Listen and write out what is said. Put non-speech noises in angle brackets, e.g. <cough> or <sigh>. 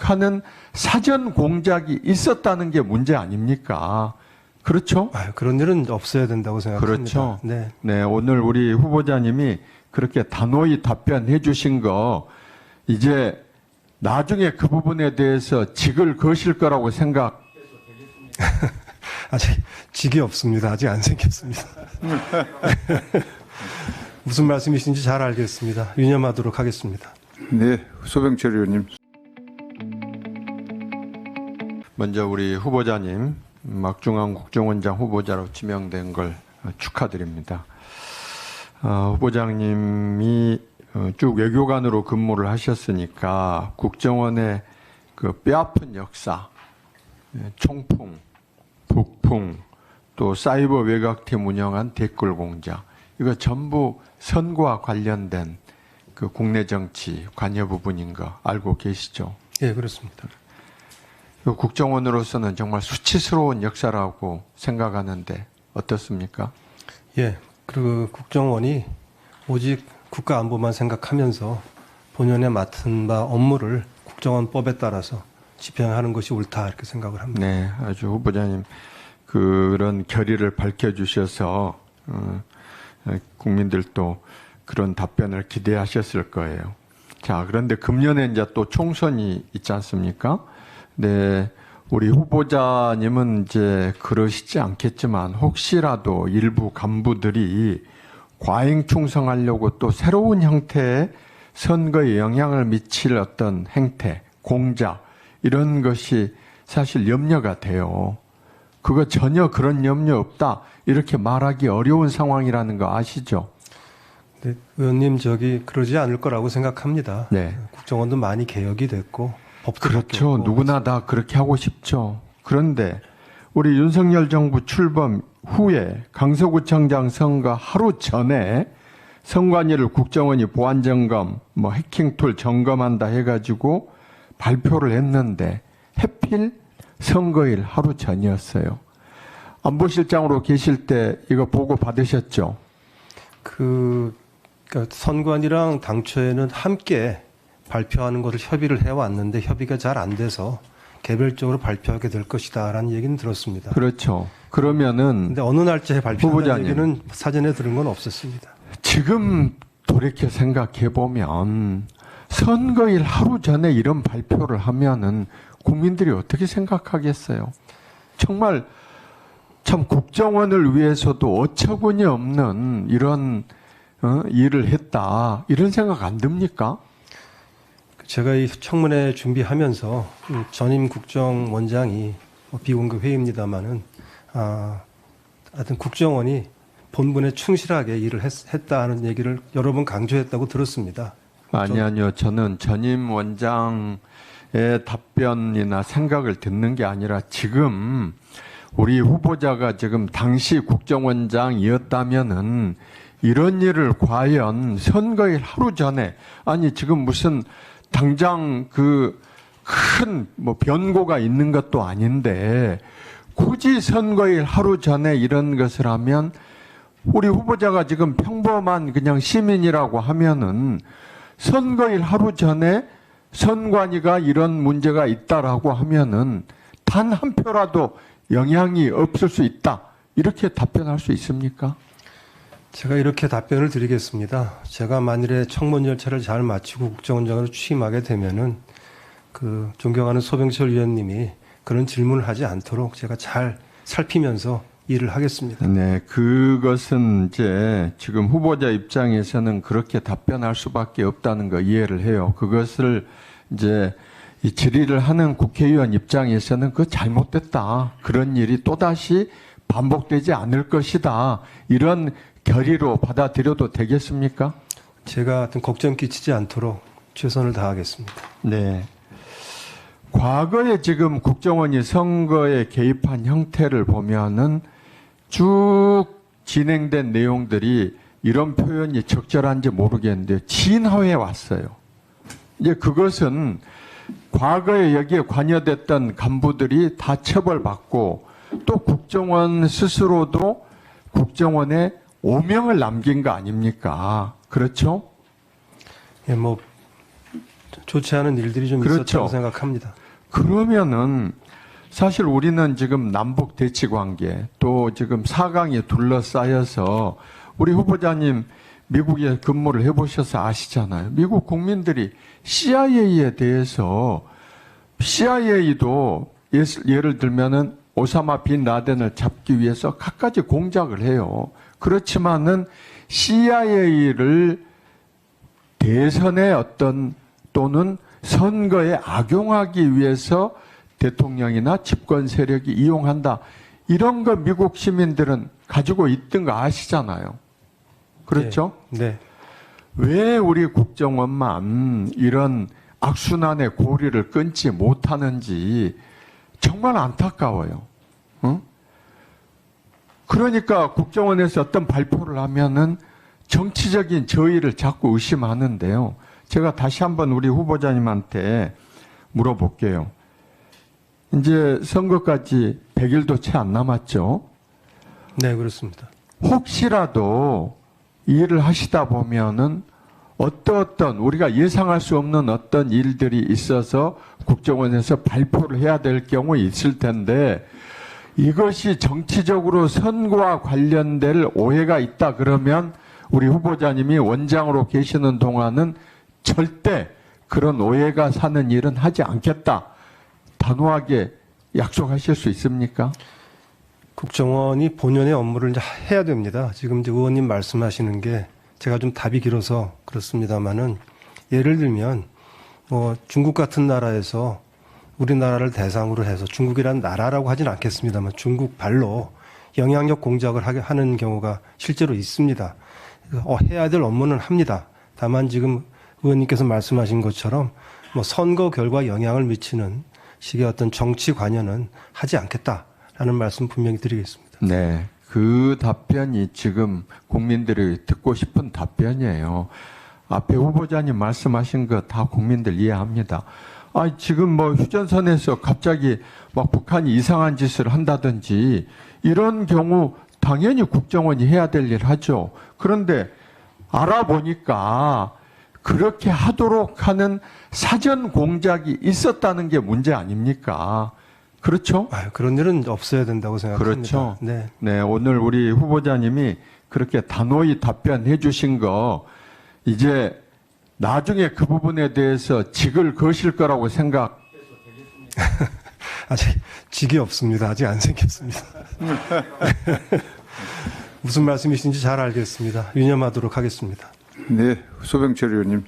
공작하는 사전 공작이 있었다는 게 문제 아닙니까? 그렇죠? 아, 그런 일은 없어야 된다고 생각합니다. 그렇죠. 네. 네, 오늘 우리 후보자님이 그렇게 단호히 답변해 주신 거 이제 나중에 그 부분에 대해서 직을 거실 거라고 생각 <laughs> 아직 직이 없습니다. 아직 안 생겼습니다. <laughs> 무슨 말씀이신지 잘 알겠습니다. 유념하도록 하겠습니다. 네, 소병철 의원님. 먼저 우리 후보자님 막중앙 국정원장 후보자로 지명된 걸 축하드립니다. 어, 후보장님이 어, 쭉 외교관으로 근무를 하셨으니까 국정원의 그 뼈아픈 역사, 예, 총풍, 북풍, 또 사이버 외곽팀 운영한 댓글 공작 이거 전부 선거와 관련된 그 국내 정치 관여 부분인 거 알고 계시죠? 예, 그렇습니다. 그 국정원으로서는 정말 수치스러운 역사라고 생각하는데 어떻습니까? 예, 그 국정원이 오직 국가 안보만 생각하면서 본연에 맡은 바 업무를 국정원법에 따라서 집행하는 것이 옳다 이렇게 생각을 합니다. 네, 아주 후보자님 그런 결의를 밝혀주셔서 어, 국민들도 그런 답변을 기대하셨을 거예요. 자, 그런데 금년에 이제 또 총선이 있지 않습니까? 네, 우리 후보자님은 이제 그러시지 않겠지만 혹시라도 일부 간부들이 과잉 충성하려고 또 새로운 형태의 선거에 영향을 미칠 어떤 행태, 공작 이런 것이 사실 염려가 돼요. 그거 전혀 그런 염려 없다 이렇게 말하기 어려운 상황이라는 거 아시죠? 네, 의원님 저기 그러지 않을 거라고 생각합니다. 네. 국정원도 많이 개혁이 됐고 그렇죠. 누구나 다 그렇게 하고 싶죠. 그런데 우리 윤석열 정부 출범 후에 강서구청장 선거 하루 전에 선관위를 국정원이 보안 점검, 뭐 해킹 툴 점검한다 해가지고 발표를 했는데 해필 선거일 하루 전이었어요. 안보실장으로 계실 때 이거 보고 받으셨죠? 그 그러니까 선관이랑 당초에는 함께 발표하는 것을 협의를 해왔는데 협의가 잘 안 돼서 개별적으로 발표하게 될 것이다라는 얘기는 들었습니다. 그렇죠. 그러면은 근데 어느 날짜에 발표하는. 얘기는 사전에 들은 건 없었습니다. 지금 돌이켜 생각해 보면 선거일 하루 전에 이런 발표를 하면은 국민들이 어떻게 생각하겠어요? 정말 참 국정원을 위해서도 어처구니 없는 이런 어, 일을 했다 이런 생각 안 듭니까? 제가 이 청문회 준비하면서 음, 전임 국정원장이 뭐 비공개 회의입니다만은 아, 하여튼 국정원이 본분에 충실하게 일을 했, 했다는 얘기를 여러 번 강조했다고 들었습니다. 아니 아니요 저는 전임 원장의 답변이나 생각을 듣는 게 아니라 지금 우리 후보자가 지금 당시 국정원장이었다면은 이런 일을 과연 선거일 하루 전에 아니 지금 무슨 당장 그 큰 뭐 변고가 있는 것도 아닌데 굳이 선거일 하루 전에 이런 것을 하면 우리 후보자가 지금 평범한 그냥 시민이라고 하면은 선거일 하루 전에 선관위가 이런 문제가 있다라고 하면은 단 한 표라도 영향이 없을 수 있다. 이렇게 답변할 수 있습니까? 제가 이렇게 답변을 드리겠습니다. 제가 만일에 청문 절차를 잘 마치고 국정원장으로 취임하게 되면은 그 존경하는 소병철 위원님이 그런 질문을 하지 않도록 제가 잘 살피면서 일을 하겠습니다. 네, 그것은 이제 지금 후보자 입장에서는 그렇게 답변할 수밖에 없다는 거 이해를 해요. 그것을 이제 이 질의를 하는 국회의원 입장에서는 그 잘못됐다. 그런 일이 또다시 반복되지 않을 것이다. 이런 결의로 받아들여도 되겠습니까? 제가 하여튼 걱정 끼치지 않도록 최선을 다하겠습니다. 네. 과거에 지금 국정원이 선거에 개입한 형태를 보면은 쭉 진행된 내용들이 이런 표현이 적절한지 모르겠는데 진화해 왔어요. 이제 그것은 과거에 여기에 관여됐던 간부들이 다 처벌받고 또 국정원 스스로도 국정원에 오명을 남긴 거 아닙니까? 그렇죠? 예, 뭐 좋지 않은 일들이 좀 그렇죠. 있었다고 생각합니다. 그러면은 사실 우리는 지금 남북 대치 관계 또 지금 사강이 둘러싸여서 우리 후보자님 미국에 근무를 해보셔서 아시잖아요. 미국 국민들이 CIA에 대해서 CIA도 예를 들면은 오사마 빈 라덴을 잡기 위해서 갖가지 공작을 해요. 그렇지만은 CIA를 대선의 어떤 또는 선거에 악용하기 위해서 대통령이나 집권 세력이 이용한다. 이런 거 미국 시민들은 가지고 있던 거 아시잖아요. 그렇죠? 네. 왜 우리 국정원만 이런 악순환의 고리를 끊지 못하는지 정말 안타까워요. 어? 그러니까 국정원에서 어떤 발표를 하면은 정치적인 저의를 자꾸 의심하는데요. 제가 다시 한번 우리 후보자님한테 물어볼게요. 이제 선거까지 100일도 채 안 남았죠. 네, 그렇습니다. 혹시라도 일을 하시다 보면은 어떠어떤 우리가 예상할 수 없는 어떤 일들이 있어서 국정원에서 발표를 해야 될 경우 있을 텐데 이것이 정치적으로 선거와 관련될 오해가 있다 그러면 우리 후보자님이 원장으로 계시는 동안은 절대 그런 오해가 사는 일은 하지 않겠다. 단호하게 약속하실 수 있습니까? 국정원이 본연의 업무를 이제 해야 됩니다. 지금 이제 의원님 말씀하시는 게 제가 좀 답이 길어서 그렇습니다만은 예를 들면 뭐 중국 같은 나라에서 우리나라를 대상으로 해서 중국이란 나라라고 하진 않겠습니다만 중국 발로 영향력 공작을 하는 경우가 실제로 있습니다. 어, 해야 될 업무는 합니다. 다만 지금 의원님께서 말씀하신 것처럼 뭐 선거 결과 영향을 미치는 식의 어떤 정치 관여는 하지 않겠다라는 말씀 분명히 드리겠습니다. 네. 그 답변이 지금 국민들이 듣고 싶은 답변이에요. 앞에 후보자님 말씀하신 거 다 국민들 이해합니다. 아, 지금 뭐 휴전선에서 갑자기 막 북한이 이상한 짓을 한다든지 이런 경우 당연히 국정원이 해야 될 일 하죠. 그런데 알아보니까 그렇게 하도록 하는 사전 공작이 있었다는 게 문제 아닙니까? 그렇죠? 아유, 그런 일은 없어야 된다고 생각합니다. 그렇죠. 네. 네, 오늘 우리 후보자님이 그렇게 단호히 답변해 주신 거 이제 나중에 그 부분에 대해서 직을 거실 거라고 생각 <laughs> 아직 직이 없습니다. 아직 안 생겼습니다. <laughs> 무슨 말씀이신지 잘 알겠습니다. 유념하도록 하겠습니다. 네, 소병철 의원님.